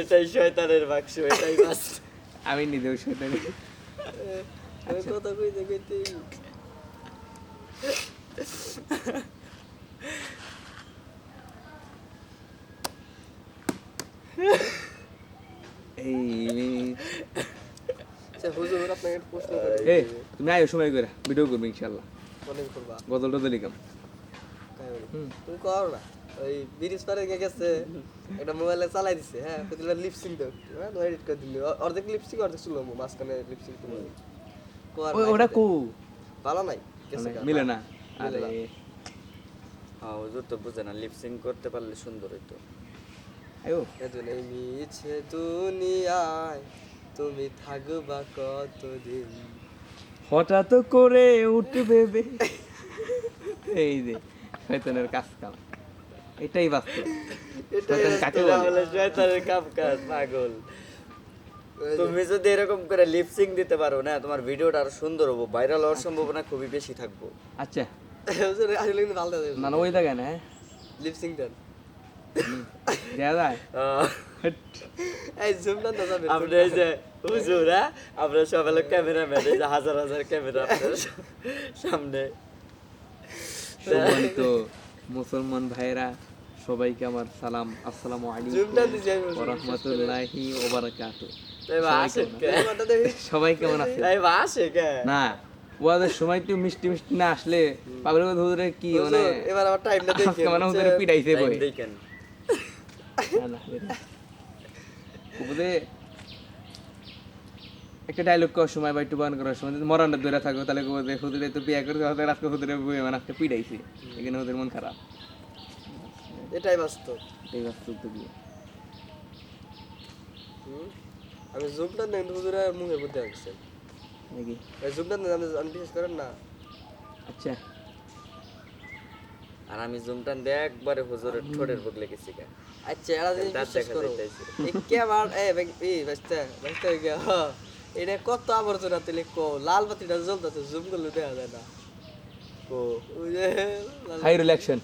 এটাই শয়তানের বাক্স এটাই আমি নিজেও শয়তানি। আমি কথা কই দেখি তুই। এই আচ্ছা তুমি আয়ো সময় করে ভিডিও করবে ইনশাল্লাহ মনে করবা। গজল টজল লিখাম তুমি করো না? ওই ব্রিজ পারে গেছে একটা মোবাইলে চালাই দিছে হ্যাঁ প্রতিটা লিপসিং দাও। হ্যাঁ তো এডিট করে দিলি। অর্ধেক লিপসিং অর্ধেক ছিল মাঝখানে লিপসিং তুমি ওই ওটা কো? ভালো নাই। মিলে না? আরে। হ্যাঁ হুজুর তো বুঝে না লিপসিং করতে পারলে সুন্দর হইতো। আয়ো। এজন্য মিছে দুনিয়ায় তুমি থাকবা কতদিন? হঠাৎ করে উঠবে এই যে শয়তানের কাজ কাম। এটাই বাস্তব। শয়তান কাকে বলে? বলে শয়তানের কাম কাজ পাগল। তুমি যদি এরকম করে লিপসিং দিতে পারো না তোমার ভিডিওটা আরও সুন্দর হব ভাইরাল হওয়ার সম্ভাবনা খুবই বেশি থাকব। আচ্ছা। আসলে কিন্তু ভালো না না ওই জায়গায় না হ্যাঁ লিপসিং দেন। আমরা হ্যাঁ? আমরা সবাই যে হাজার হাজার ক্যামেরা আপনার সামনে। সম্মানিত মুসলমান ভাইরা সবাইকে আমার সালাম। আসসালামু আলাইকুম ওয়া রাহমাতুল্লাহি ওয়া বারাকাতুহু সবাই কেমন? আছে তাই আসে কে? না ওদের সময় তুই মিষ্টি মিষ্টি না আসলে পাগল কি মানে এবার আমার টাইমটা দেখি মানে ওদের পিটাইছে বই। দেখেন। না, না, একটা ডায়লগ করার সময় বা একটু বান করার সময় যদি মরানটা ধরে থাকো তাহলে ওদের হুদুরে তো বিয়ে করে ওদের আজকে হুদুরে বই মানে আজকে পিটাইছে এখানে ওদের মন খারাপ। এটাই বাস্তব। এই বাস্তব তো বিয়ে আমি জুমটা নেন হুজুরের মুখের মধ্যে আসছে নাকি এই জুমটা নেন আমি বিশেষ করেন না? আচ্ছা। আর আমি জুমটান দিয়ে একবারে হুজুরের ঠোঁটের বুক লেগেছি কে আচ্ছা এরা জিনিস বিশ্বাস করো। এই কে আমার এ এই বাচ্চা বাচ্চা গিয়া এটা কত আবর্জনা তেলে কো? লাল বাতিটা জ্বলতেছে, জুম করলে দেখা যায় না। কো? ওই যে হাই রিল্যাকশন